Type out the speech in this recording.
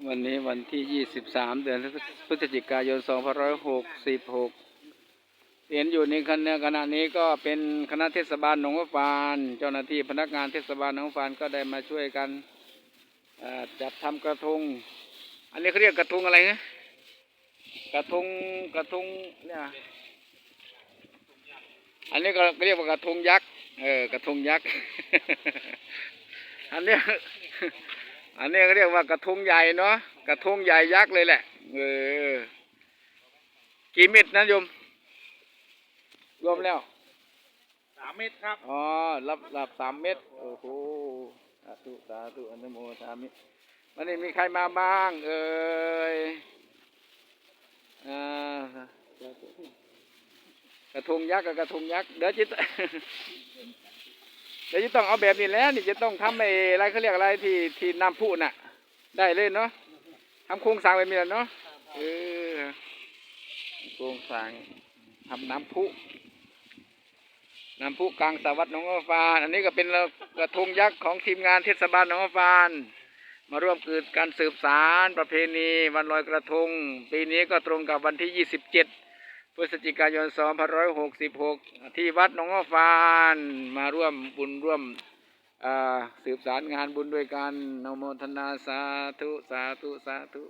วันนี้วันที่ 23 เดือนพฤศจิกายน 2566เห็นอยู่ในขณะขณะนี้ก็เป็นคณะเทศบาลหนองฟาน เจ้าหน้าที่พนักงานเทศบาลหนองฟานก็ได้มาช่วยกันจัดทำกระทง อันนี้เขาเรียกกระทงอะไรนะกระทงกระทงเนี่ยอันนี้ก็เรียกว่ากระทงยักษ์เออกระทงยักษ์ อันนี้ อันนี้เขาเรียกว่ากระทงใหญ่เนาะกระทงใหญ่ยักษ์เลยแหละเออกี่เม็ดนะโยมรวมแล้วสามเมตรครับอ๋อรับรับสามเม็ดโอ้โหสาธุสาธุอนุโมทามิวันนี้มีใครมาบ้าง เอ่ยอ่ากระทงยักษ์กับกระทงยักษ์เดี๋ยวจิตเดี๋ยวจะต้องเอาแบบนี้แล้วนี่จะต้องทำไอ้อะไรเขาเรียกอะไรที่ที่น้ำพุน่ะ ได้เลยเนาะทำโครงสร้างแบบนี้แหละเนาะเออโครงสร้างทำน้ำพุน้ำพุกลางสระวัดหนองอัวฟานอันนี้ก็เป็นกระทงยักษ์ของทีมงานเทศบาลหนองอัวฟานมาร่วมเกิดการสืบสารประเพณี วันลอยกระทง ปีนี้ก็ตรงกับวันที่ 27 พฤศจิกายน 2566 ที่วัดหนองอ้อฟานมาร่วมบุญร่วมสืบสารงานบุญด้วยกันนโมทนาสาธุ สาธุ สาธุ